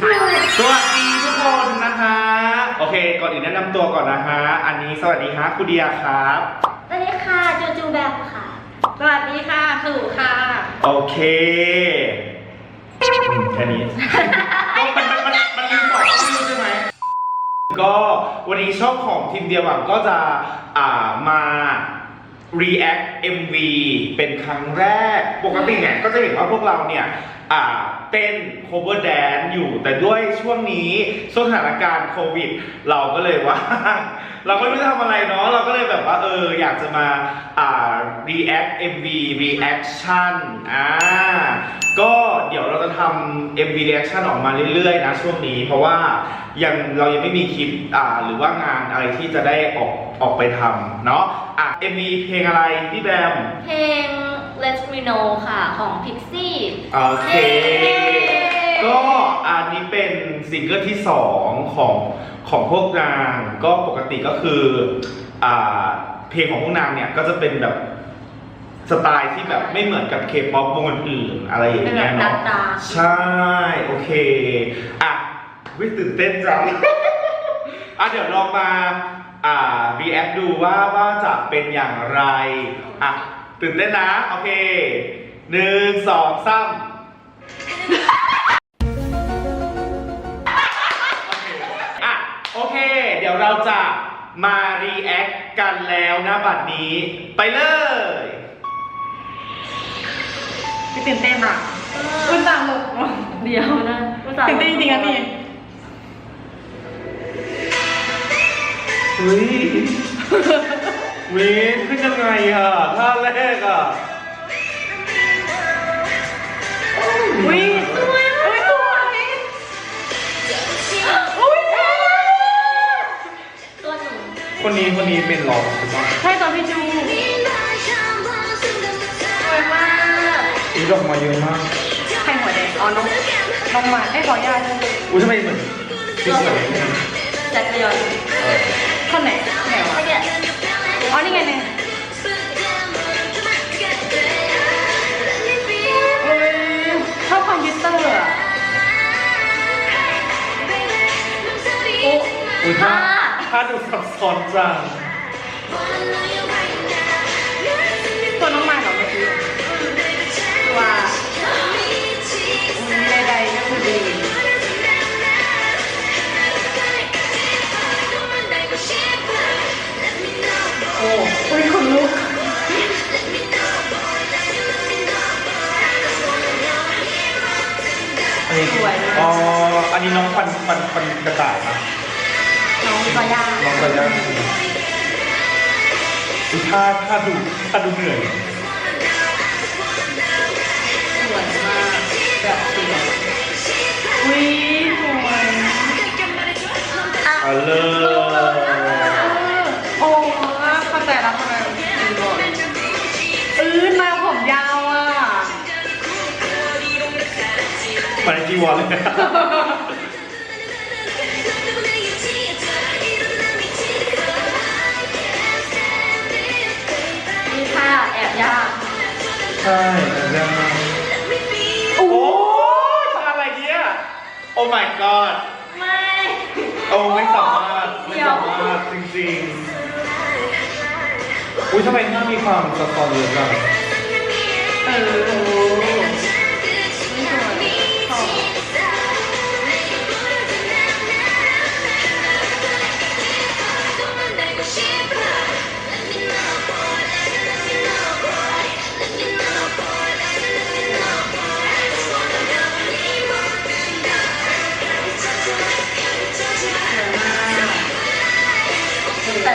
สวัสดีทุกคนนะคะ โอเค ก่อนอื่นแนะนำตัวก่อนนะคะ อันนี้สวัสดีครับคุณเดียครับ สวัสดีค่ะจูจูแบบค่ะ สวัสดีค่ะสู่ค่ะ โอเคอืมแค่นี้ก็มันมันมันมันลืมบอกชื่อใช่ไหม ก็วันนี้ช่องของทีมเดียวหวังก็จะอ่ามา react MV เป็นครั้งแรก ปกติเนี่ยก็จะเห็นว่าพวกเราเนี่ยเต้น cover dance อยู่แต่ด้วยช่วงนี้ช่วงสถานการณ์โควิด เราก็เลยว่า เราก็ไม่รู้จะทำอะไรเนาะเราก็เลยแบบว่าเอออยากจะมาา react MV reaction อ่าก็เดี๋ยวเราจะทำ MV reaction ออกมาเรื่อยๆนะช่วงนี้ เพราะว่ายังเรายังไม่มีคลิปอ่าหรือว่างานอะไรที่จะได้ออกออกไปทำเนาะอะ MV เพลงอะไรพี่แบม เพลง Let Me Know ค่ะของ Pixie โอเค ก็อันนี้เป็นซิงเกิลที่ 2 ของของพวกนางก็ปกติก็คืออ่าเพลงของพวกนางเนี่ยก็จะเป็นแบบสไตล์ที่แบบไม่เหมือนกับเคป๊อปวงอื่นๆอะไรอย่างเป็นเงี้แบยบดัเนาะกดาใช่ โอเค อะวิตื่นเต้นจัง อะเดี๋ยวลองมา อ่า react ดูว่าว่าจะเป็นอย่างไร อะ ตื่นเต้นนะ โอเค หนึ่งสองสามโอเคอะ โอเค เดี๋ยวเราจะมา react กันแล้วนะบัดนี้ ไปเลย พี่ตื่นเต้นอะคุณตามหมดเดียวนะอุตส่าห์ตื่นเต้นจริงๆนะพี่ เฮ้ยวินขึ้นยังไงอะท่าแรกอะอุ้ยสวยอุ้ยสวยอุ้ยตัวหนูคนนี้คนนี้เป็นรองใช่ไหมใช่ตอนพี่จูสวยมากอุ้ยดอกมาเยอะมากใครหัวแดงอ๋อน้องน้องหมาไอ้ยขอย่าด้วยอุ้ยทำไมเหมือนที่สวยเนี่ยแจ็คกระยอนเออ คนไหนไหนวะอ๋อนี่ไงเนี่ยเอ้ยชอบคอมพิวเตอร์อะโอ้อุ้ยท่าท่าดูซับซ้อนจัง ลุกอันนี้อ๋อ อันนี้น้องฟันฟันฟันกระต่ายนะน้องกระยาน้องกระย่างอุ้ยท่าท่าดูท่าดูเหนื่อยสวยมากแบบสวยอุ้ยสวยอะเอาเลยโอ้ เข้าใจแล้วทำไมถึงบอกอื้อมาผมยาวอะมาในจีวรเลยมีท่าแอบยาก ใช่แต่แรงมากโอ้โอ้ยอะไรเนี่ย โอ้ my god ไม่ โอ้ไม่สามารถไม่สามารถจริงๆ อุ้ยทำไมหน้ามีความซับซ้อนเยอะจังเอ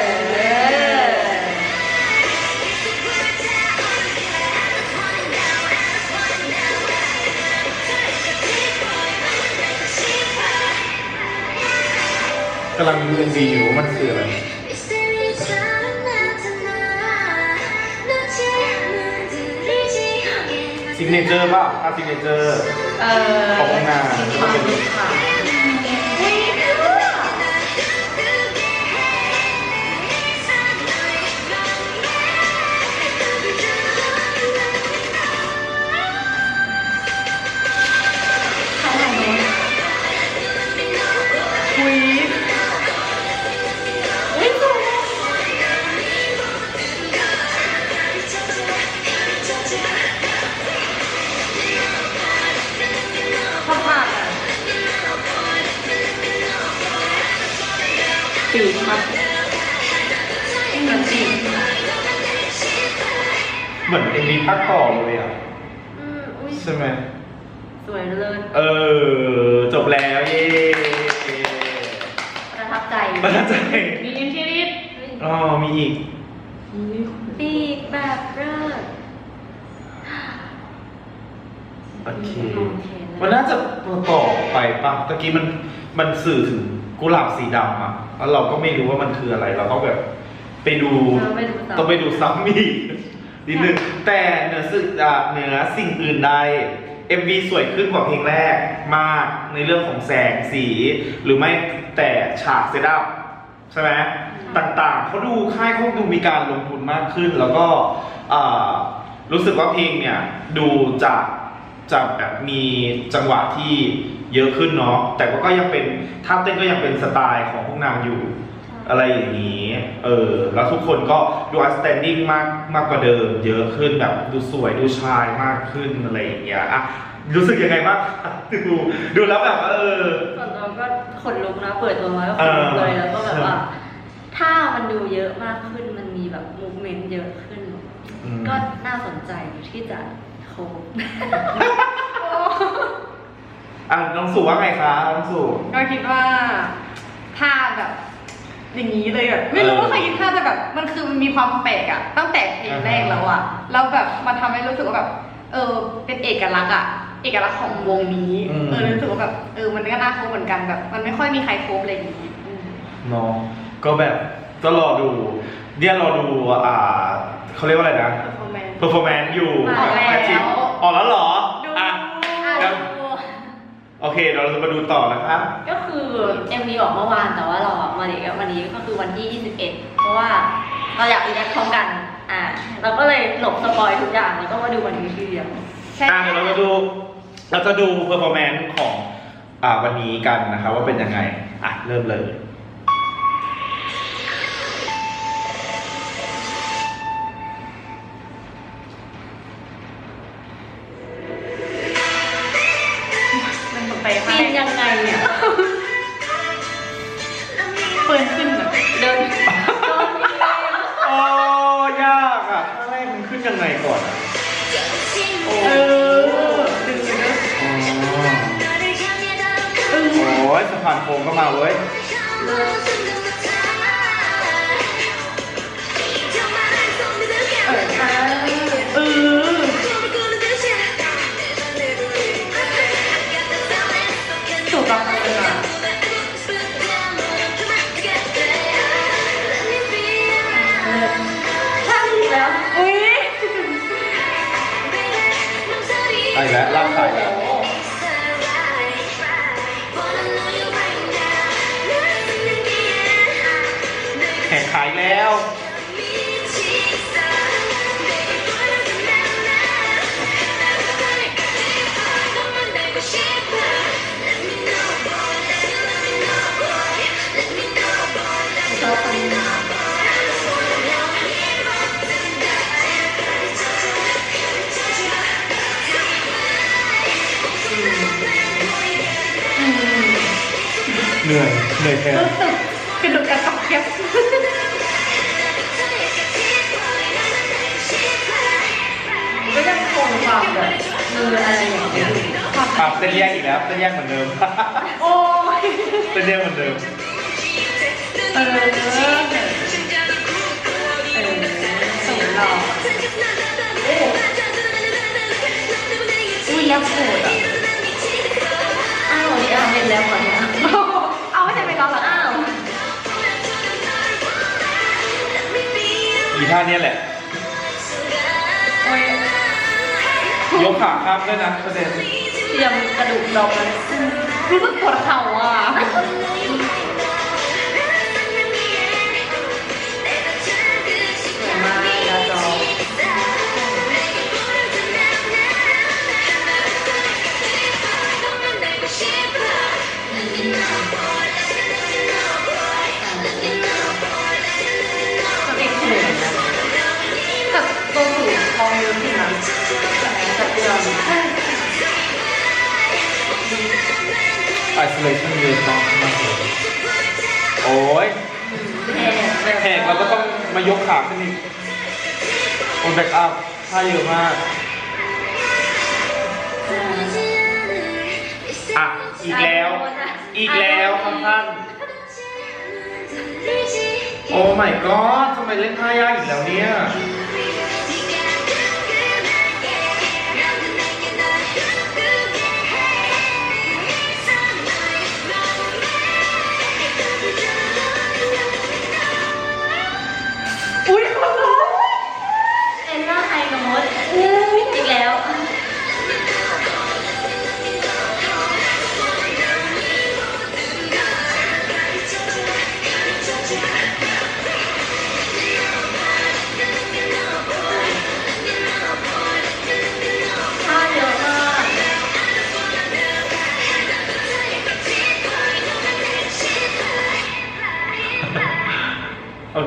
อไม่ำลังดูยังดีอยู่ว่ามันคืออะไรซิกเนเจอร์ป่ะถ้าซิกเนเจอร์เออของงานคว มือนเอ็มวีภาคต่อเลยอะอืมอุ้ยใช่ไหมสวยเลยเออ จบแล้วเย้ประทับใจประทับใจมีอินทีริสเฮ้ยอ๋อมีอีกปีกแบบเลิศโอเคโอเคเลยมันน่าจะต่อไปปะตะกี้มันมันสื่อถึงกุหลาบสีดำอะแล้วเราก็ไม่รู้ว่ามันคืออะไร เราต้องแบบ ไปดูเราไปดูต่อต้องไปดูซ้ำอีก นิดนึงแต่เหนือสิ่งอะเหนือสิ่งอื่นใด MV สวยขึ้นกว่าเพลงแรกมากในเรื่องของแสงสี หรือไม่แต่ฉากเซตอัพใช่ไหมต่างๆเขาดูค่ายเขาดูมีการลงทุนมากขึ้น แล้วก็อ่ารู้สึกว่าเพลงเนี่ยดูจะจะแบบมีจังหวะที่เยอะขึ้นเนาะแต่ว่าก็ยังเป็นท่าเต้นก็ยังเป็นสไตล์ของพวกนางอยู่ อะไรอย่างนี้ เออ แล้วทุกคนก็ดู outstanding มากมากกว่าเดิม เยอะขึ้นแบบดูสวยดูชายมากขึ้นอะไรอย่างเงี้ยอะรู้สึกยังไงบ้างดูดูแล้วแบบว่าเออส่วนตัวก็ขนลุกนะเปิดตัวมาก็ขนลุกเลยเออแล้วก็แบบว่าถ้ามันดูเยอะมากขึ้นมันมีแบบมูฟเมนต์เยอะขึ้นอืมก็น่าสนใจที่จะโคบอะน้องสู่ว่าไงคะน้องสู่ก็คิดว่าท่าแบบ อย่างนี้เลยแบบไม่รู้ว่าเคยคิดท่าแต่แบบมันคือมันมีความแปลกอะตั้งแต่เพลงแรกแล้วอะแล้วแบบมันทำให้รู้สึกว่าแบบเออเป็นเอกลักษณ์อะเอกลักษณ์ของวงนี้อืมเออรู้สึกว่าแบบเออมันก็น่าโคบเหมือนกันแบบ มันไม่ค่อยมีใครโคบอะไรอย่างนี้อืมเนาะก็แบบก็รอดูเนี่ยรอดูอ่าเขาเรียกว่าอะไรนะ performance performance อยู่มาแล้วบบจิออกแล้วเหรอดูอะอะครับดู โอเคเราจะมาดูต่อนะคะก็คือ MV ออกเมื่อวานแต่ว่าเราออกมาเด็กวันนี้ก็คือวันที่ 21 เพราะว่าเราอยากรีแอคพร้อมกัน อ่า เราก็เลยหลบสปอยทุกอย่างแล้วก็มาดูวันนี้ทีเดียวใช่อะเดี๋ยวเราจะดู เราจะดู performance ของอ่าวันนี้กันนะคะว่าเป็นยังไง อะ เริ่มเลย เดินโดนมีโอ้ยากอะถ้าแรกมันขึ้นยังไงก่อนอะโอ้เออดึงอยู่ด้วยอ๋อเออโอ้ยสะพานโค้งก็มาเว้ยเออเออถูกต้องเลยอะ ไปแล้วลากายล้วแข่งขายแล้ว มืออะไรอย่างเงี้ยอยู่ปรับเส้นแยกอีกแล้วเส้นแยกเหมือนเดิม โอ้ยเส้นแยกเหมือนเดิม เออเออสูงหล่ออุ้ยแล้วโกรธอะอ้าวนี่อะเห็นแล้วก่อนเนี่ยเอาไม่ใช่ไปร้องหรออ้าวอีท่าเนี้ยแหละ ยกขาข้ามด้วยนะประเด็น เตรียมกระดูกดองแล้วรู้สึกปวดเข่าอะ กโอแบ็กอัพท่าเยอะมาก อะ อีกแล้ว อีกแล้วครับท่าน โอ้ my god ทำไมเล่นท่ายากอีกแล้วเนี่ย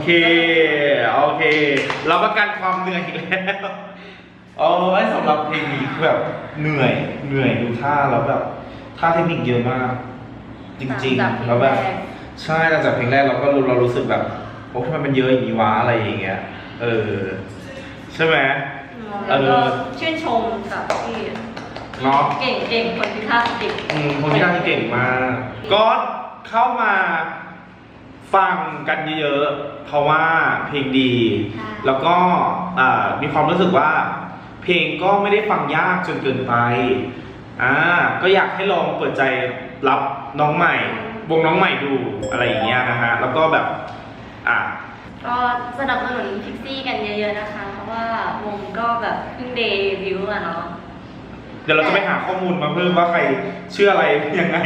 เค โอเค เราประกันความเหนื่อยอีกแล้วโอ้ยสำหรับเพลงนี้คือแบบเหนื่อย เหนื่อยดูท่าแล้วแบบท่าเทคนิคเยอะมาก จริงหลังจากเพลงๆแล้วแบบแรกใช่หลังจากเพลงแรกเราก็รู้เรารู้สึกแบบโอ้ทำไมมันเยอะอย่างนี้วะอะไรอย่างเงี้ย เออ ใช่ไหมแล้วก็ชื่นชมกับที่เนาะเก่งเก่งคนที่ท่าเก่งอืมคนที่ได้เก่งมากก็เข้ามา ฟังกันเยอะๆ เพราะว่าเพลงดีแล้วก็อ่ามีความรู้สึกว่า เพลงก็ไม่ได้ฟังยากจนเกินไปอ่าก็อยากให้ลองเปิดใจรับน้องใหม่ วงน้องใหม่ดูอะไรอย่างเงี้ยนะฮะแล้วก็แบบอ่า ก็สนับสนุนพิกซี่กันเยอะๆนะคะ เพราะว่าวงก็แบบเพิ่งเดบิวต์อะเนาะ เดี๋ยวเราจะไปหาข้อมูลมาเพิ่มว่าใครเชื่ออะไรยังไง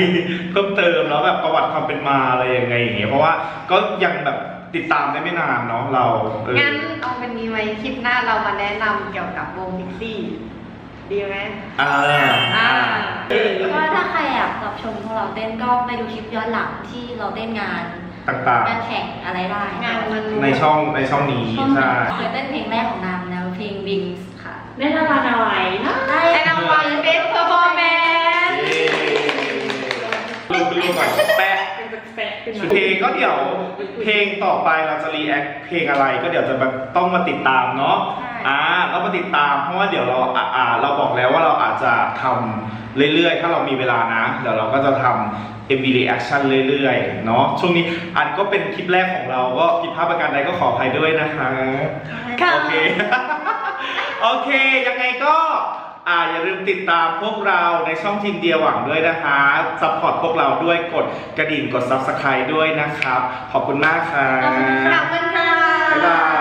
เพิ่มเติมแล้วแบบประวัติความเป็นมาอะไรยังไงอย่างเงี้ยเพราะว่าก็ยังแบบติดตามได้ไม่นานเนาะเราเอองั้นเอาเป็นนี้ไว้คลิปหน้าเรามาแนะนำเกี่ยวกับวงพิกซี่ดีไหมอ่าอ่า ก็ถ้าใครอยากรับชมพวกเราเต้นก็ไปดูคลิปย้อนหลังที่เราเต้นงานต่างงานแข่งอะไรได้งานมัน ๆ ในช่องในช่องนี้ ช่วงใช่ เคยเต้นเพลงแรกของนามแล้วเพลง Wings ค่ะ ได้รางวัลอะไรนะได้ได้รางวัล Best Performance เย้รูปรูปก่อนแปะเป็นแปลกๆขึ้นมาเพลงก็เดี๋ยวเพลงต่อไปเราจะรีแอคเพลงอะไรก็เดี๋ยวจะแบบต้องมาติดตามเนาะใช่อ่าเรามาติดตามเพราะว่าเดี๋ยวเราอ่าอ่าเราบอกแล้วว่าเราอาจจะทำเรื่อยๆ ถ้าเรามีเวลานะเดี๋ยวเราก็จะทำ MV reaction เรื่อยๆ เนาะช่วงนี้อันก็เป็นคลิปแรกของเราก็ผิดพลาดประการใดก็ขออภัยด้วยนะคะ ค่ะ โอเค โอเค ยังไงก็อ่าอย่าลืมติดตามพวกเราในช่องทีมเดียหวังด้วยนะคะซัพพอร์ตพวกเราด้วยกดกระดิ่งกด subscribe ด้วยนะครับ ขอบคุณมากค่ะขอบคุณค่ะขอบคุณค่ะ บ๊ายบาย